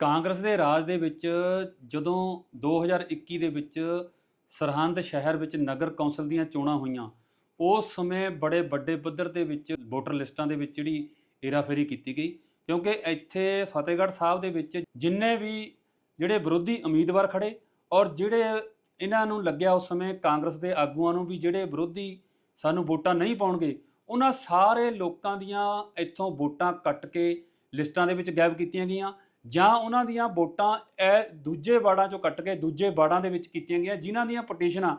ਕਾਂਗਰਸ ਦੇ ਰਾਜ ਦੇ ਵਿੱਚ ਜਦੋਂ 2021 ਦੇ ਵਿੱਚ ਸਰਹੰਦ ਸ਼ਹਿਰ ਵਿੱਚ ਨਗਰ ਕੌਂਸਲ ਦੀਆਂ ਚੋਣਾਂ ਹੋਈਆਂ, ਉਸ ਸਮੇਂ ਬੜੇ ਵੱਡੇ ਪੱਧਰ ਦੇ ਵਿੱਚ ਵੋਟਰ ਲਿਸਟਾਂ ਦੇ ਵਿੱਚ ਜਿਹੜੀ ਏਰਾਫੇਰੀ ਕੀਤੀ ਗਈ। ਕਿਉਂਕਿ ਇੱਥੇ ਫਤਿਹਗੜ੍ਹ ਸਾਹਿਬ ਦੇ ਵਿੱਚ ਜਿੰਨੇ ਵੀ ਜਿਹੜੇ ਵਿਰੋਧੀ ਉਮੀਦਵਾਰ ਖੜੇ ਔਰ ਜਿਹੜੇ ਇਹਨਾਂ ਨੂੰ ਲੱਗਿਆ ਉਸ ਸਮੇਂ ਕਾਂਗਰਸ ਦੇ ਆਗੂਆਂ ਨੂੰ ਵੀ ਜਿਹੜੇ ਵਿਰੋਧੀ ਸਾਨੂੰ ਵੋਟਾਂ ਨਹੀਂ ਪਾਉਣਗੇ, ਉਹਨਾਂ ਸਾਰੇ ਲੋਕਾਂ ਦੀਆਂ ਇੱਥੋਂ ਵੋਟਾਂ ਕੱਟ ਕੇ ਲਿਸਟਾਂ ਦੇ ਵਿੱਚ ਗਾਇਬ ਕੀਤੀਆਂ ਗਈਆਂ। ਜਾਂ ਉਹਨਾਂ ਦੀਆਂ ਵੋਟਾਂ ਇਹ ਦੂਜੇ ਵਾਰਡਾਂ ਚੋਂ ਕੱਟ ਕੇ ਦੂਜੇ ਵਾਰਡਾਂ ਦੇ ਵਿੱਚ ਕੀਤੀਆਂ ਗਈਆਂ, ਜਿਨ੍ਹਾਂ ਦੀਆਂ ਪਟੀਸ਼ਨਾਂ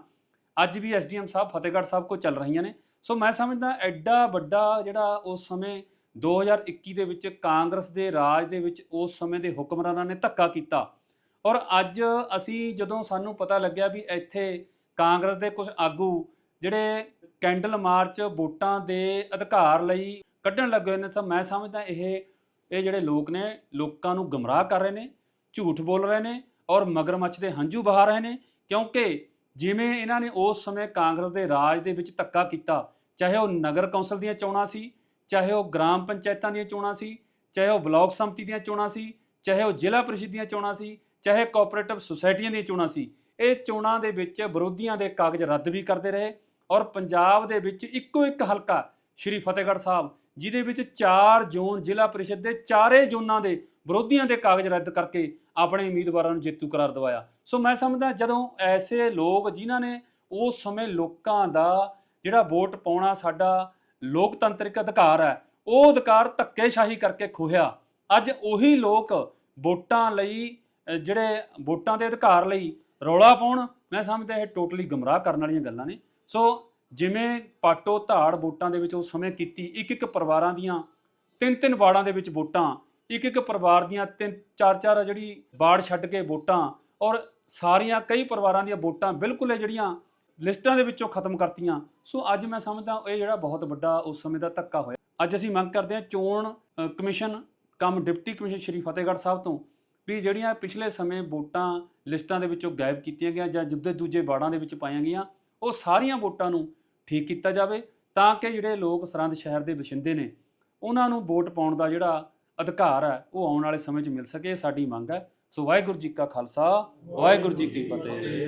ਅੱਜ ਵੀ ਐਸਡੀਐਮ ਸਾਹਿਬ, ਫਤਿਹਗੜ੍ਹ ਸਾਹਿਬ ਕੋਲ ਚੱਲ ਰਹੀਆਂ ਨੇ। ਸੋ ਮੈਂ ਸਮਝਦਾ ਐਡਾ ਵੱਡਾ ਜਿਹੜਾ ਉਸ ਸਮੇਂ 2021 ਦੇ ਵਿੱਚ ਕਾਂਗਰਸ ਦੇ ਰਾਜ ਦੇ ਵਿੱਚ ਉਸ ਸਮੇਂ ਦੇ ਹੁਕਮਰਾਨਾਂ ਨੇ ਧੱਕਾ ਕੀਤਾ। ਔਰ ਅੱਜ ਅਸੀਂ ਜਦੋਂ ਸਾਨੂੰ ਪਤਾ ਲੱਗਿਆ ਵੀ ਇੱਥੇ ਕਾਂਗਰਸ ਦੇ ਕੁਝ ਆਗੂ ਜਿਹੜੇ ਕੈਂਡਲ ਮਾਰਚ ਵੋਟਾਂ ਦੇ ਅਧਿਕਾਰ ਲਈ ਕੱਢਣ ਲੱਗੇ ਨੇ, ਤਾਂ ਮੈਂ ਸਮਝਦਾ ਇਹ ਇਹ ਜਿਹੜੇ ਲੋਕ ਨੇ, ਲੋਕਾਂ ਨੂੰ ਗਮਰਾਹ ਕਰ ਰਹੇ ਨੇ, ਝੂਠ ਬੋਲ ਰਹੇ ਨੇ ਔਰ ਮਗਰਮੱਛ ਦੇ ਹੰਝੂ ਬਹਾ ਰਹੇ ਨੇ, ਕਿਉਂਕਿ ਜਿਵੇਂ ਇਹਨਾਂ ਨੇ ਉਸ ਸਮੇਂ ਕਾਂਗਰਸ ਦੇ ਰਾਜ ਦੇ ਵਿੱਚ ਧੱਕਾ ਕੀਤਾ, ਚਾਹੇ ਉਹ ਨਗਰ ਕੌਂਸਲ ਦੀਆਂ ਚੋਣਾਂ ਸੀ, ਚਾਹੇ ਉਹ ਗ੍ਰਾਮ ਪੰਚਾਇਤਾਂ ਦੀਆਂ ਚੋਣਾਂ ਸੀ, ਚਾਹੇ ਉਹ ਬਲਾਕ ਸੰਮਤੀ ਦੀਆਂ ਚੋਣਾਂ ਸੀ, ਚਾਹੇ ਉਹ ਜ਼ਿਲ੍ਹਾ ਪ੍ਰੀਸ਼ਦ ਦੀਆਂ ਚੋਣਾਂ ਸੀ, ਚਾਹੇ ਕੋਆਪਰੇਟਿਵ ਸੁਸਾਇਟੀਆਂ ਦੀਆਂ ਚੋਣਾਂ ਸੀ, ਇਹ ਚੋਣਾਂ ਦੇ ਵਿੱਚ ਵਿਰੋਧੀਆਂ ਦੇ ਕਾਗਜ਼ ਰੱਦ ਵੀ ਕਰਦੇ ਰਹੇ ਔਰ ਪੰਜਾਬ ਦੇ ਵਿੱਚ ਇੱਕੋ ਇੱਕ ਹਲਕਾ ਸ਼੍ਰੀ ਫਤਿਹਗੜ੍ਹ ਸਾਹਿਬ ਜਿਹਦੇ ਵਿੱਚ 4 ਜ਼ੋਨ ਜ਼ਿਲ੍ਹਾ ਪਰਿਸ਼ਦ ਦੇ ਚਾਰੇ ਜ਼ੋਨਾਂ ਦੇ ਵਿਰੋਧੀਆਂ ਦੇ ਕਾਗਜ਼ ਰੱਦ ਕਰਕੇ ਆਪਣੇ ਉਮੀਦਵਾਰਾਂ ਨੂੰ ਜੇਤੂ ਕਰਾਰ ਦਵਾਇਆ। ਸੋ ਮੈਂ ਸਮਝਦਾ ਜਦੋਂ ਐਸੇ ਲੋਕ ਜਿਨ੍ਹਾਂ ਨੇ ਉਸ ਸਮੇਂ ਲੋਕਾਂ ਦਾ ਜਿਹੜਾ ਵੋਟ ਪਾਉਣਾ ਸਾਡਾ ਲੋਕਤੰਤਰਿਕ ਅਧਿਕਾਰ ਹੈ, ਉਹ ਅਧਿਕਾਰ ਧੱਕੇਸ਼ਾਹੀ ਕਰਕੇ ਖੋਹਿਆ। ਅੱਜ ਉਹੀ ਲੋਕ ਵੋਟਾਂ ਲਈ ਜਿਹੜੇ ਵੋਟਾਂ ਦੇ ਅਧਿਕਾਰ ਲਈ ਰੌਲਾ ਪਾਉਣ, ਮੈਂ ਸਮਝਦਾ ਇਹ ਟੋਟਲੀ ਗਮਰਾਹ ਕਰਨ ਵਾਲੀਆਂ ਗੱਲਾਂ ਨੇ। ਸੋ ਜਿਵੇਂ ਪਾਟੋ ਧਾੜ ਵੋਟਾਂ ਦੇ ਵਿੱਚ ਉਸ ਸਮੇਂ ਕੀਤੀ ਇੱਕ ਇੱਕ ਪਰਿਵਾਰਾਂ ਦੀਆਂ ਤਿੰਨ ਤਿੰਨ ਵਾਰਡਾਂ ਦੇ ਵਿੱਚ ਵੋਟਾਂ ਇੱਕ ਇੱਕ ਪਰਿਵਾਰ ਦੀਆਂ ਤਿੰਨ ਚਾਰ ਚਾਰ ਜਿਹੜੀ ਵਾਰਡ ਛੱਡ ਕੇ ਵੋਟਾਂ ਔਰ ਸਾਰੀਆਂ ਕਈ ਪਰਿਵਾਰਾਂ ਦੀਆਂ ਵੋਟਾਂ ਬਿਲਕੁਲ ਇਹ ਜਿਹੜੀਆਂ ਲਿਸਟਾਂ ਦੇ ਵਿੱਚੋਂ ਖਤਮ ਕਰਤੀਆਂ। ਸੋ ਅੱਜ ਮੈਂ ਸਮਝਦਾ ਇਹ ਜਿਹੜਾ ਬਹੁਤ ਵੱਡਾ ਉਸ ਸਮੇਂ ਦਾ ਧੱਕਾ ਹੋਇਆ। ਅੱਜ ਅਸੀਂ ਮੰਗ ਕਰਦੇ ਹਾਂ ਚੋਣ ਕਮਿਸ਼ਨ, ਕੰਮ ਡਿਪਟੀ ਕਮਿਸ਼ਨ ਸ਼੍ਰੀ ਫਤਿਹਗੜ੍ਹ ਸਾਹਿਬ ਤੋਂ ਵੀ ਜਿਹੜੀਆਂ ਪਿਛਲੇ ਸਮੇਂ ਵੋਟਾਂ ਲਿਸਟਾਂ ਦੇ ਵਿੱਚੋਂ ਗਾਇਬ ਕੀਤੀਆਂ ਗਈਆਂ ਜਾਂ ਜਿੱਦੇ ਦੂਜੇ ਵਾਰਡਾਂ ਦੇ ਵਿੱਚ ਪਾਈਆਂ ਗਈਆਂ, ਉਹ ਸਾਰੀਆਂ ਵੋਟਾਂ ਨੂੰ ਠੀਕ ਕੀਤਾ ਜਾਵੇ, ਤਾਂ ਕਿ ਜਿਹੜੇ ਲੋਕ ਸਰਹੰਦ ਸ਼ਹਿਰ ਦੇ ਵਸਿੰਦੇ ਨੇ, ਉਹਨਾਂ ਨੂੰ ਵੋਟ ਪਾਉਣ ਦਾ ਜਿਹੜਾ ਅਧਿਕਾਰ ਹੈ, ਉਹ ਆਉਣ ਵਾਲੇ ਸਮੇਂ 'ਚ ਮਿਲ ਸਕੇ, ਇਹ ਸਾਡੀ ਮੰਗ ਹੈ। ਸੋ ਵਾਹਿਗੁਰੂ ਜੀ ਕਾ ਖਾਲਸਾ, ਵਾਹਿਗੁਰੂ ਜੀ ਕੀ ਫਤਿਹ।